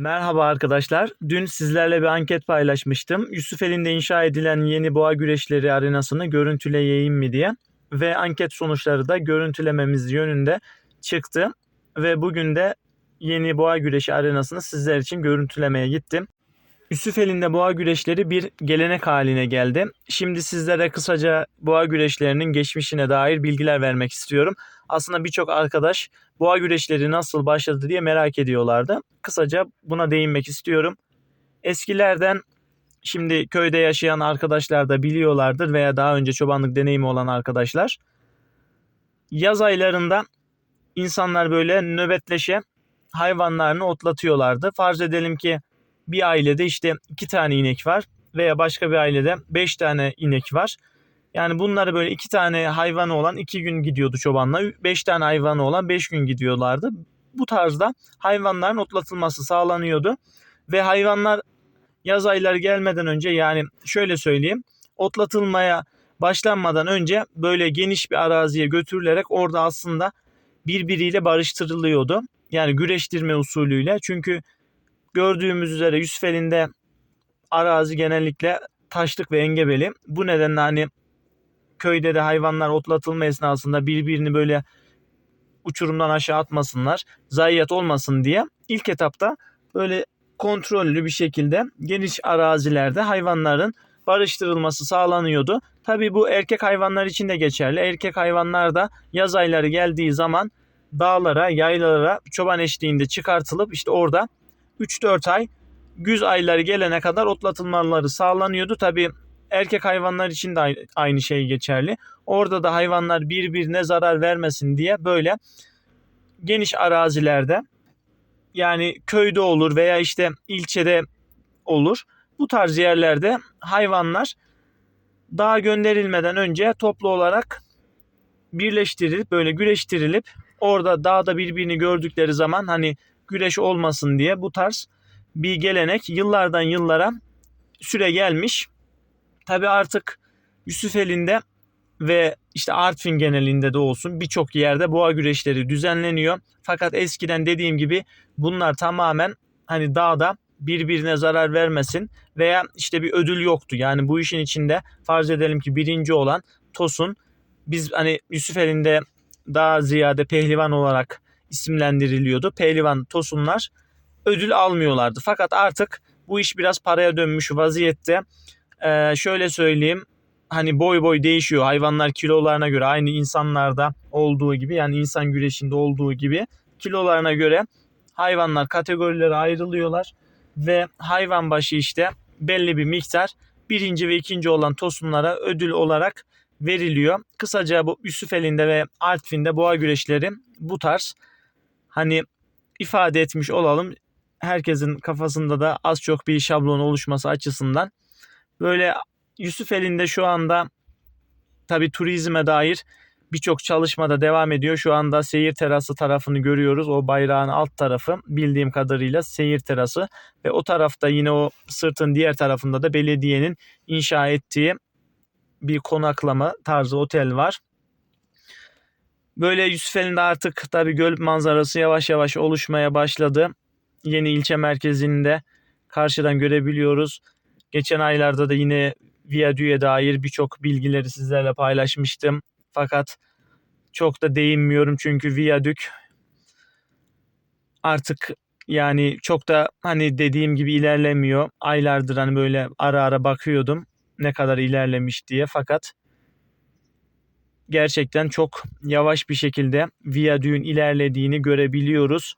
Merhaba arkadaşlar. Dün sizlerle bir anket paylaşmıştım. Yusufeli'nde inşa edilen yeni boğa güreşleri arenasını görüntüleyeyim mi diye. Ve anket sonuçları da görüntülememiz yönünde çıktı. Ve bugün de yeni boğa güreşi arenasını sizler için görüntülemeye gittim. Yusufeli'nde boğa güreşleri bir gelenek haline geldi. Şimdi sizlere kısaca boğa güreşlerinin geçmişine dair bilgiler vermek istiyorum. Aslında birçok arkadaş boğa güreşleri nasıl başladı diye merak ediyorlardı. Kısaca buna değinmek istiyorum. Eskilerden şimdi köyde yaşayan arkadaşlar da biliyorlardır veya daha önce çobanlık deneyimi olan arkadaşlar. Yaz aylarında insanlar böyle nöbetleşe hayvanlarını otlatıyorlardı. Farz edelim ki bir ailede işte iki tane inek var veya başka bir ailede beş tane inek var. Yani bunları böyle iki tane hayvanı olan iki gün gidiyordu çobanla. Beş tane hayvanı olan beş gün gidiyorlardı. Bu tarzda hayvanların otlatılması sağlanıyordu. Ve hayvanlar yaz ayları gelmeden önce yani şöyle söyleyeyim. Otlatılmaya başlanmadan önce böyle geniş bir araziye götürülerek orada aslında birbiriyle barıştırılıyordu. Yani güreştirme usulüyle. Çünkü gördüğümüz üzere Yusufeli'nde arazi genellikle taşlık ve engebeli. Bu nedenle hani köyde de hayvanlar otlatılma esnasında birbirini böyle uçurumdan aşağı atmasınlar, zayiat olmasın diye ilk etapta böyle kontrollü bir şekilde geniş arazilerde hayvanların barıştırılması sağlanıyordu. Tabi bu erkek hayvanlar için de geçerli. Erkek hayvanlar da yaz ayları geldiği zaman dağlara, yaylalara çoban eşliğinde çıkartılıp işte orada 3-4 ay güz ayları gelene kadar otlatılmaları sağlanıyordu. Tabi erkek hayvanlar için de aynı şey geçerli. Orada da hayvanlar birbirine zarar vermesin diye böyle geniş arazilerde yani köyde olur veya işte ilçede olur. Bu tarz yerlerde hayvanlar dağa gönderilmeden önce toplu olarak birleştirilip böyle güreştirilip orada dağda birbirini gördükleri zaman hani güreş olmasın diye bu tarz bir gelenek yıllardan yıllara süre gelmiş. Tabi artık Yusufeli'nde ve işte Artvin genelinde de olsun birçok yerde boğa güreşleri düzenleniyor. Fakat eskiden dediğim gibi bunlar tamamen hani dağda birbirine zarar vermesin veya işte bir ödül yoktu. Yani bu işin içinde farz edelim ki birinci olan Tosun biz hani Yusufeli'nde daha ziyade pehlivan olarak isimlendiriliyordu. Pehlivan Tosunlar ödül almıyorlardı. Fakat artık bu iş biraz paraya dönmüş vaziyette. Ee, şöyle söyleyeyim hani boy boy değişiyor hayvanlar kilolarına göre aynı insanlarda olduğu gibi yani insan güreşinde olduğu gibi kilolarına göre hayvanlar kategorilere ayrılıyorlar ve hayvan başı işte belli bir miktar birinci ve ikinci olan tosunlara ödül olarak veriliyor. Kısaca bu Yusufeli'nde ve Artvin'de boğa güreşleri bu tarz hani ifade etmiş olalım. Herkesin kafasında da az çok bir şablon oluşması açısından. Böyle Yusufeli'nde şu anda tabi turizme dair birçok çalışma da devam ediyor. Şu anda seyir terası tarafını görüyoruz. O bayrağın alt tarafı bildiğim kadarıyla seyir terası ve o tarafta yine o sırtın diğer tarafında da belediyenin inşa ettiği bir konaklama tarzı otel var. Böyle Yusufeli'nde artık tabi göl manzarası yavaş yavaş oluşmaya başladı. Yeni ilçe merkezinde karşıdan görebiliyoruz. Geçen aylarda da yine Viyadü'ye dair birçok bilgileri sizlerle paylaşmıştım. Fakat çok da değinmiyorum çünkü Viyadük artık yani çok da hani dediğim gibi ilerlemiyor. Aylardır hani böyle ara ara bakıyordum ne kadar ilerlemiş diye fakat gerçekten çok yavaş bir şekilde Viyadük'ün ilerlediğini görebiliyoruz.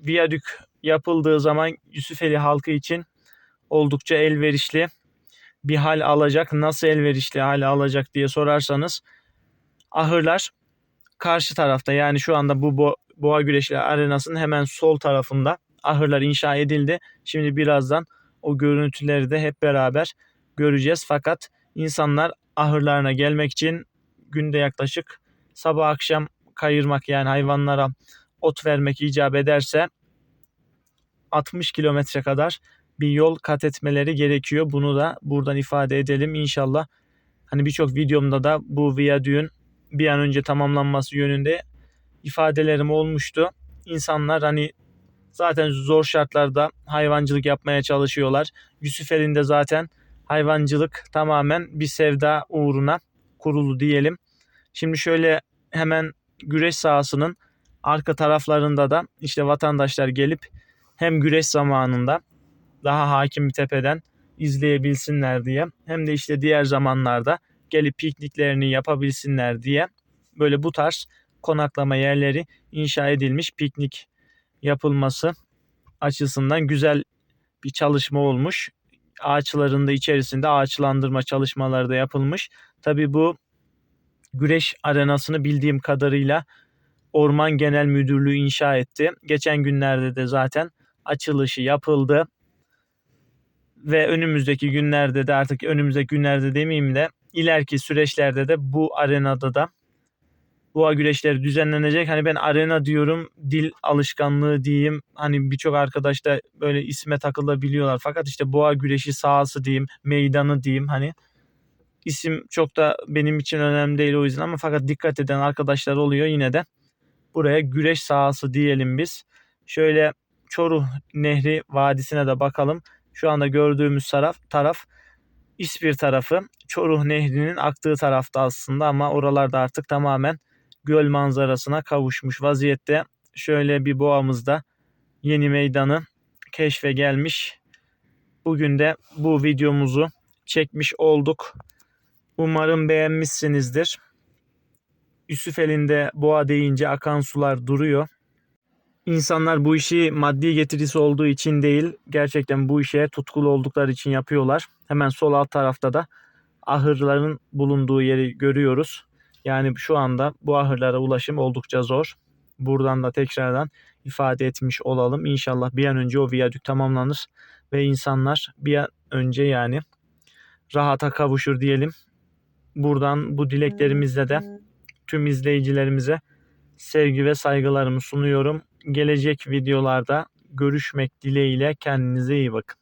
Viyadük yapıldığı zaman Yusufeli halkı için oldukça elverişli bir hal alacak. Nasıl elverişli hal alacak diye sorarsanız ahırlar karşı tarafta yani şu anda bu bo boğa güreşleri arenasının hemen sol tarafında ahırlar inşa edildi. Şimdi birazdan o görüntüleri de hep beraber göreceğiz. Fakat insanlar ahırlarına gelmek için günde yaklaşık sabah akşam kayırmak yani hayvanlara ot vermek icap ederse 60 kilometre kadar bir yol kat etmeleri gerekiyor. Bunu da buradan ifade edelim. İnşallah hani birçok videomda da bu viyadüğün bir an önce tamamlanması yönünde ifadelerim olmuştu. İnsanlar hani Zaten zor şartlarda hayvancılık yapmaya çalışıyorlar. Yusufeli'nin de zaten hayvancılık tamamen bir sevda uğruna kurulu diyelim. Şimdi şöyle hemen güreş sahasının arka taraflarında da işte vatandaşlar gelip hem güreş zamanında daha hakim bir tepeden izleyebilsinler diye hem de işte diğer zamanlarda gelip pikniklerini yapabilsinler diye böyle bu tarz konaklama yerleri inşa edilmiş piknik yapılması açısından güzel bir çalışma olmuş. Ağaçların da içerisinde ağaçlandırma çalışmaları da yapılmış. Tabi bu güreş arenasını bildiğim kadarıyla Orman Genel Müdürlüğü inşa etti. Geçen günlerde de zaten açılışı yapıldı. Ve önümüzdeki günlerde de artık önümüzdeki günlerde demeyeyim de ileriki süreçlerde de bu arenada da boğa güreşleri düzenlenecek. Hani ben arena diyorum dil alışkanlığı diyeyim. Hani birçok arkadaş da böyle isme takılabiliyorlar. Fakat işte boğa güreşi sahası diyeyim, meydanı diyeyim. Hani isim çok da benim için önemli değil o yüzden ama fakat dikkat eden arkadaşlar oluyor yine de. Buraya güreş sahası diyelim biz. Şöyle Çoruh Nehri Vadisi'ne de bakalım. Şu anda gördüğümüz taraf, taraf İspir tarafı. Çoruh Nehri'nin aktığı tarafta aslında ama oralarda artık tamamen göl manzarasına kavuşmuş vaziyette. Şöyle bir boğamızda yeni meydanı keşfe gelmiş. Bugün de bu videomuzu çekmiş olduk. Umarım beğenmişsinizdir. Yusufeli'nde boğa deyince akan sular duruyor. İnsanlar bu işi maddi getirisi olduğu için değil, gerçekten bu işe tutkulu oldukları için yapıyorlar. Hemen sol alt tarafta da ahırların bulunduğu yeri görüyoruz. Yani şu anda bu ahırlara ulaşım oldukça zor. Buradan da tekrardan ifade etmiş olalım. İnşallah bir an önce o viyadük tamamlanır ve insanlar bir an önce yani rahata kavuşur diyelim. Buradan bu dileklerimizle de tüm izleyicilerimize sevgi ve saygılarımı sunuyorum. Gelecek videolarda görüşmek dileğiyle kendinize iyi bakın.